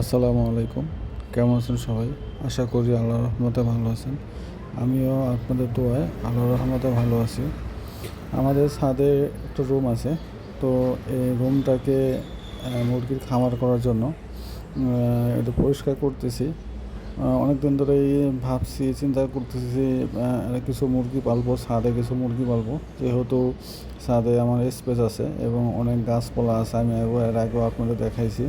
আসসালামু আলাইকুম। কেমন আছেন সবাই? আশা করি আল্লাহর রহমতে ভালো আছেন। আমিও আপনাদের দোয়ায় আল্লাহর রহমতে ভালো আছি। আমাদের ছাদে একটা রুম আছে। তো এই রুমটাকে মুরগির খামার করার জন্য এটা পরিষ্কার করতেছি। অনেক দিন ধরেই ভাবছি, চিন্তা করতেছি কিছু মুরগি পালবো, ছাদে কিছু মুরগি পালবো। যেহেতু ছাদে আমার স্পেস আছে এবং অনেক গাছপালা আছে, আমি এর আগেও আপনাদের দেখাইছি।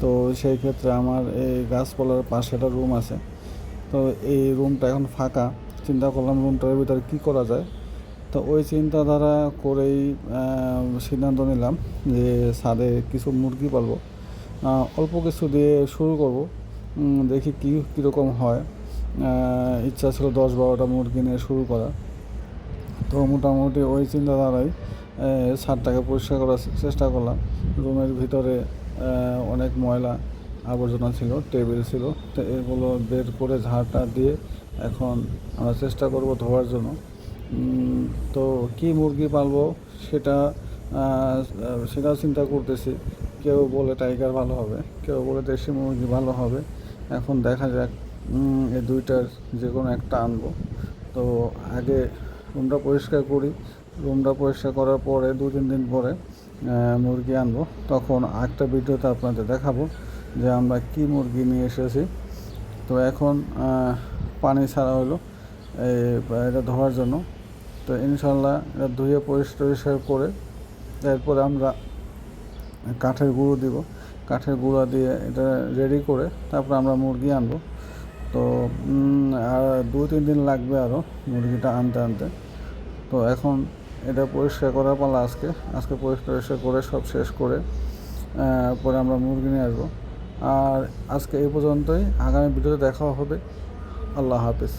তো সেই ক্ষেত্রে আমার এই গাছপালার পাশে একটা রুম আছে। তো এই রুমটা এখন ফাঁকা। চিন্তা করলাম রুমটার ভিতরে কী করা যায়? তো ওই চিন্তাধারা করেই সিদ্ধান্ত নিলাম যে ছাদে কিছু মুরগি পালবো। অল্প কিছু দিয়ে শুরু করব। দেখি কী, কীরকম হয়। ইচ্ছা ছিল দশ বারোটা মুরগি নিয়ে শুরু করা। তো মোটামুটি ওই চিন্তাধারায় ছাদটাকে পরিষ্কার করার চেষ্টা করলাম। রুমের ভিতরে অনেক ময়লা আবর্জনা ছিল, টেবিল ছিল। তো, এগুলো বের করে ঝাড়টা দিয়ে এখন আমরা চেষ্টা করব ধোয়ার জন্য। তো কি মুরগি পালবো সেটা সেটাও চিন্তা করতেছি। কেউ বলে টাইগার ভালো হবে, কেউ বলে দেশি মুরগি ভালো হবে। এখন দেখা যাক এই দুইটার যে কোনো একটা আনব। তো আগে রুমটা পরিষ্কার করি। রুমটা পরিষ্কার করার পরে দু তিন দিন পরে মুরগি আনব। তখন একটা ভিডিওতে আপনাদের দেখাবো যে আমরা কি মুরগি নিয়ে এসেছি। তো এখন পানি ছাড়া হলো এটা ধোয়ার জন্য। তো ইনশাল্লাহ এটা ধুয়ে পরিষ্কার করে এরপরে আমরা কাঠের গুঁড়ো দিব। কাঠের গুঁড়া দিয়ে এটা রেডি করে তারপর আমরা মুরগি আনব। তো আর দু তিন দিন লাগবে আরও মুরগিটা আনতে আনতে। তো এখন এটা পরিষ্কার করার পালা আজকে। আজকে পরিষ্কার টরিষ্কার করে সব শেষ করে পরে আমরা মুরগি নিয়ে আসব। আর আজকে এই পর্যন্তই। আগামী ভিডিওতে দেখা হবে। আল্লাহ হাফিজ।